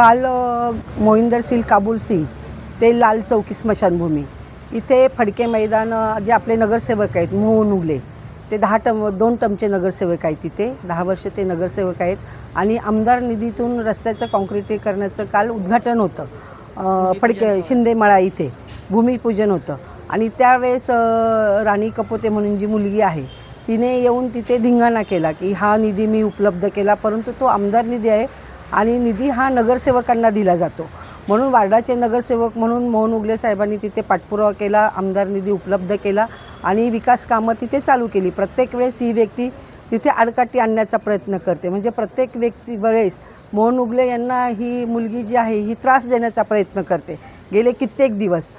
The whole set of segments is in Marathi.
काल मोहिंदर सिंग काबूल सिंग ते लाल चौकी स्मशानभूमी. इथे फडके मैदान जे आपले नगरसेवक आहेत मोहन उगले ते दहा टम दोन टमचे नगरसेवक आहेत तिथे दहा वर्ष ते नगरसेवक आहेत. आणि आमदार निधीतून रस्त्याचं काँक्रिटीकरणाचं काल उद्घाटन होतं. फडके शिंदेमळा इथे. भूमिपूजन होतं. आणि त्यावेळेस राणी कपोते म्हणून जी मुलगी आहे तिने येऊन तिथे धिंगाणा केला की हा निधी मी उपलब्ध केला परंतु तो आमदार निधी आहे. आणि निधी हा नगरसेवकांना दिला जातो. म्हणून वार्डाचे नगरसेवक म्हणून मोहन उगले साहेबांनी तिथे पाठपुरावा केला आमदार निधी उपलब्ध केला आणि विकास कामं तिथे चालू केली. प्रत्येक वेळेस ही व्यक्ती तिथे आडकाठी आणण्याचा प्रयत्न करते. म्हणजे प्रत्येक व्यक्ती वेळेस मोहन उगले यांना ही मुलगी जी आहे ही त्रास देण्याचा प्रयत्न करते. गेले कित्येक दिवस.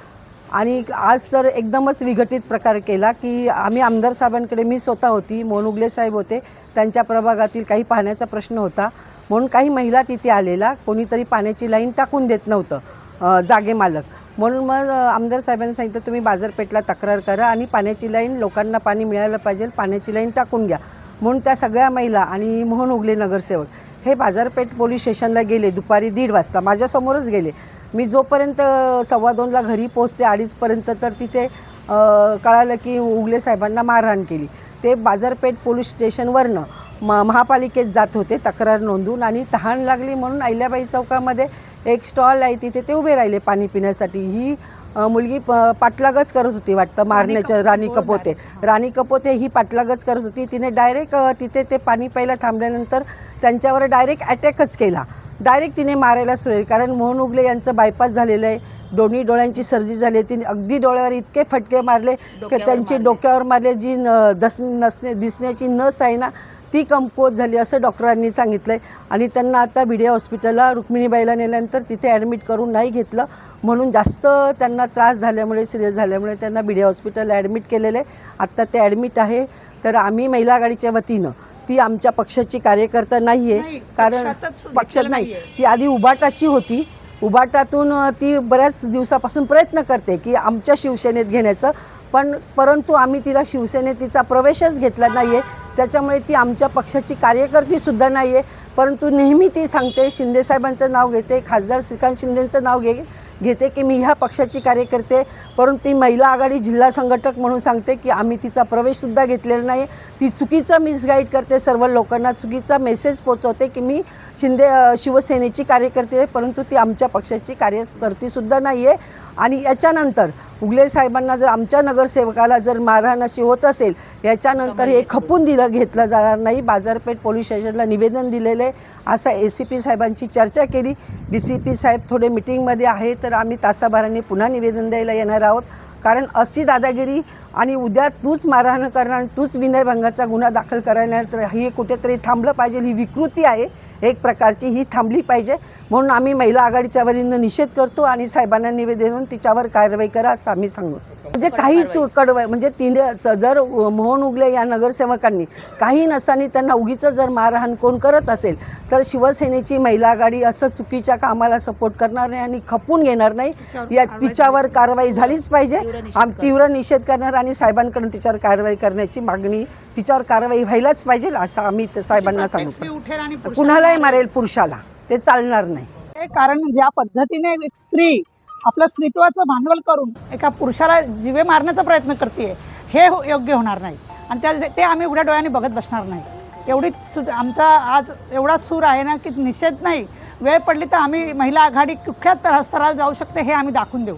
आणि आज तर एकदमच विघटित प्रकार केला की आम्ही आमदार साहेबांकडे मी स्वतः होती मोहन उगले साहेब होते त्यांच्या प्रभागातील काही पाण्याचा प्रश्न होता. म्हणून काही महिला तिथे आलेला कोणीतरी पाण्याची लाईन टाकून देत नव्हतं जागे मालक. म्हणून मग आमदार साहेबांनी सांगितलं तुम्ही बाजारपेठला तक्रार करा आणि पाण्याची लाईन लोकांना पाणी मिळायला पाहिजे पाण्याची लाईन टाकून घ्या. म्हणून त्या सगळ्या महिला आणि मोहन उगले नगरसेवक हे बाजारपेठ पोलीस स्टेशनला गेले दुपारी दीड वाजता. माझ्यासमोरच गेले. मी जोपर्यंत सव्वा दोनला घरी पोचते अडीचपर्यंत तर तिथे कळालं की उगले साहेबांना मारहाण केली. ते बाजारपेठ पोलीस स्टेशनवरनं म महापालिकेत जात होते तक्रार नोंदवून आणि तहान लागली म्हणून अहिल्याबाई चौकामध्ये एक स्टॉल आहे तिथे ते उभे राहिले पाणी पिण्यासाठी. ही मुलगी प पाठलागच करत होती वाटतं मारण्याच्या राणी कपोते राणी. कपोते ही पाठलागच करत होती. तिने डायरेक्ट तिथे ते पाणी प्यायला थांबल्यानंतर त्यांच्यावर डायरेक्ट अटॅकच केला. डायरेक्ट तिने मारायला सुरू केली. कारण मोहन उगले यांचं बायपास झालेलं आहे. दोन्ही डोळ्यांची सर्जरी झाली आहे. तिने अगदी डोळ्यावर इतके फटके मारले की त्यांची डोक्यावर मारले. जी न दस नसणे दिसण्याची नस आहे ना ती कमकुवत झाली असं डॉक्टरांनी सांगितलं आहे आणि त्यांना आता भिडे हॉस्पिटलला रुक्मिणीबाईला नेल्यानंतर तिथे ॲडमिट करून नाही घेतलं. म्हणून जास्त त्यांना त्रास झाल्यामुळे सिरियस झाल्यामुळे त्यांना भिडे हॉस्पिटलला ॲडमिट केलेलं आत्ता ते ॲडमिट आहे. तर आम्ही महिला आघाडीच्या वतीनं ती आमच्या पक्षाची कार्यकर्ता नाही आहे कारण पक्षात नाही. ती आधी उबाटाची होती. उबाटातून ती बऱ्याच दिवसापासून प्रयत्न करते की आमच्या शिवसेनेत घेण्याचं. पण परंतु आम्ही तिला शिवसेनेत तिचा प्रवेशच घेतला नाही आहे त्याच्यामुळे ती आमच्या पक्षाची कार्यकर्तीसुद्धा नाही आहे परंतु नेहमी ती सांगते शिंदेसाहेबांचं नाव घेते खासदार श्रीकांत शिंदेंचं नाव घे. घेते की मी ह्या पक्षाची कार्यकर्ते परंतु ती महिला आघाडी जिल्हा संघटक म्हणून सांगते की आम्ही तिचा प्रवेशसुद्धा घेतलेला नाही. ती चुकीचं मिसगाईड करते सर्व लोकांना चुकीचा मेसेज पोचवते की मी शिंदे शिवसेनेची कार्यकर्ते आहे परंतु ती आमच्या पक्षाची कार्यकर्तीसुद्धा नाही आहे. आणि याच्यानंतर उगले साहेबांना जर आमच्या नगरसेवकाला जर मारहाण अशी होत असेल याच्यानंतर हे खपून दिलं घेतलं जाणार नाही. बाजारपेठ पोलीस स्टेशनला निवेदन दिलेलं आहे. असं ए सी पी साहेबांची चर्चा केली. डी सी पी साहेब थोडे मिटिंगमध्ये आहे तर तर आम्ही तासाभराने पुन्हा निवेदन द्यायला येणार आहोत. कारण अशी दादागिरी आणि उद्या तूच मारहाण करणार तूच विनयभंगाचा गुन्हा दाखल करणार तर हे कुठेतरी थांबलं पाहिजे. ही विकृती आहे. एक प्रकारची ही थांबली पाहिजे. म्हणून आम्ही महिला आघाडीच्या वरीनं निषेध करतो आणि साहेबांना निवेदन देऊन तिच्यावर कारवाई करा असं आम्ही सांगू. म्हणजे काही चु कडवं म्हणजे तिने जर मोहन उगले या नगरसेवकांनी काही नसताना त्यांना उगीचं जर मारहाण कोण करत असेल तर शिवसेनेची महिला आघाडी असं चुकीच्या कामाला सपोर्ट करणार नाही आणि खपून घेणार नाही. या तिच्यावर कारवाई झालीच पाहिजे. आम तीव्र निषेध करणार आणि साहेबांकडून तिच्यावर कारवाई करण्याची मागणी तिच्यावर कारवाई व्हायलाच पाहिजे असं आम्ही साहेबांना स्त्री सांगतो कुणालाही मारेल. पुरुषाला. ते चालणार नाही. कारण ज्या पद्धतीने एक स्त्री आपलं स्त्रीत्वाचं भांडवल करून एका पुरुषाला जिवे मारण्याचा प्रयत्न करते हे हो- योग्य होणार नाही. आणि त्या ते आम्ही उघड्या डोळ्याने बघत बसणार नाही. एवढी सु आमचा आज एवढा सूर आहे ना की निषेध नाही. वेळ पडली तर आम्ही महिला आघाडी कुठल्या तरा- स्तराला जाऊ शकते हे आम्ही दाखवून देऊ.